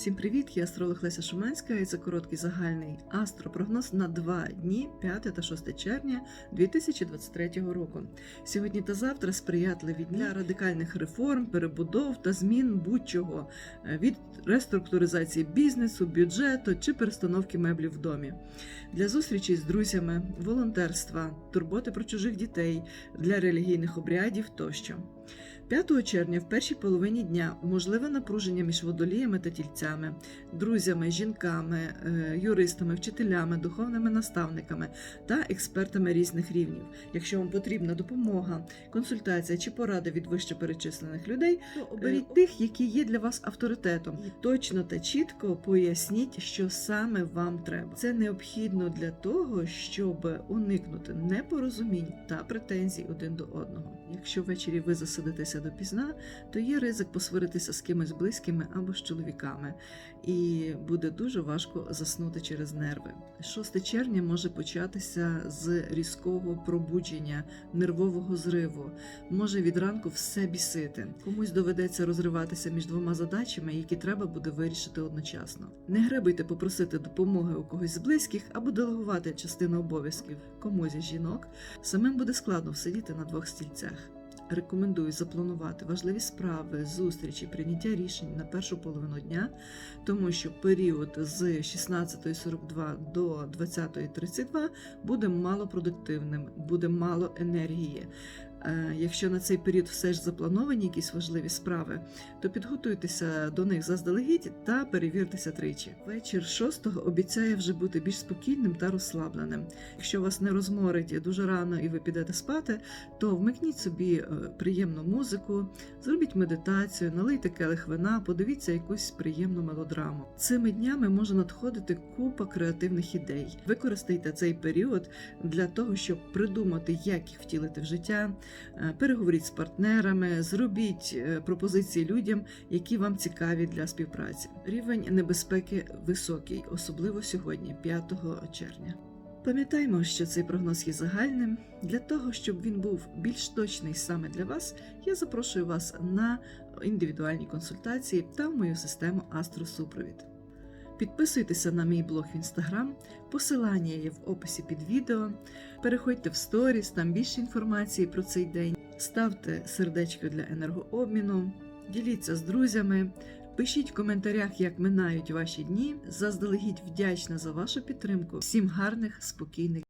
Всім привіт! Я астролог Леся Шуманська і це короткий загальний астропрогноз на два дні 5 та 6 червня 2023 року. Сьогодні та завтра сприятливі для радикальних реформ, перебудов та змін будь-чого е, від реструктуризації бізнесу, бюджету чи перестановки меблів в домі, для зустрічей з друзями, волонтерства, турботи про чужих дітей, для релігійних обрядів тощо. 5 червня в першій половині дня можливе напруження між водоліями та тільцями, друзями, жінками, е, юристами, вчителями, духовними наставниками та експертами різних рівнів. Якщо вам потрібна допомога, консультація чи порада від вищеперечислених людей, то оберіть тих, які є для вас авторитетом, і точно та чітко поясніть, що саме вам треба. Це необхідно для того, щоб уникнути непорозумінь та претензій один до одного. Якщо ввечері ви засидитеся допізна, то є ризик посваритися з кимось близькими або з чоловіками, і буде дуже важко заснути через нерви. 6 червня може початися з різкого пробудження, нервового зриву, може від ранку все бісити. Комусь доведеться розриватися між двома задачами, які треба буде вирішити одночасно. Не гребуйте попросити допомоги у когось з близьких або делегувати частину обов'язків комусь із жінок. Самим буде складно всидіти на двох стільцях. Рекомендую запланувати важливі справи, зустрічі, прийняття рішень на першу половину дня, тому що період з 16.42 до 20.32 буде малопродуктивним, буде мало енергії. Е, Якщо на цей період все ж заплановані якісь важливі справи, то підготуйтеся до них заздалегідь та перевіртеся тричі. Вечір 6-го обіцяє вже бути більш спокійним та розслабленим. Якщо вас не розморить дуже рано і ви підете спати, то вмикніть собі е, приємну музику, зробіть медитацію, налийте келих вина, подивіться якусь приємну мелодраму. Цими днями може надходити купа креативних ідей. Використайте цей період для того, щоб придумати, як їх втілити в життя. Е, Переговоріть з партнерами, зробіть е, пропозиції людям, які вам цікаві для співпраці. Рівень небезпеки високий, особливо сьогодні, 5 червня. Пам'ятаймо, що цей прогноз є загальним. Для того, щоб він був більш точний саме для вас, я запрошую вас на індивідуальні консультації та в мою систему Астросупровід. Підписуйтеся на мій блог в інстаграм, посилання є в описі під відео. Переходьте в сторіс, там більше інформації про цей день. Ставте сердечко для енергообміну, діліться з друзями, пишіть в коментарях, як минають ваші дні. Заздалегідь вдячна за вашу підтримку. Всім гарних, спокійних.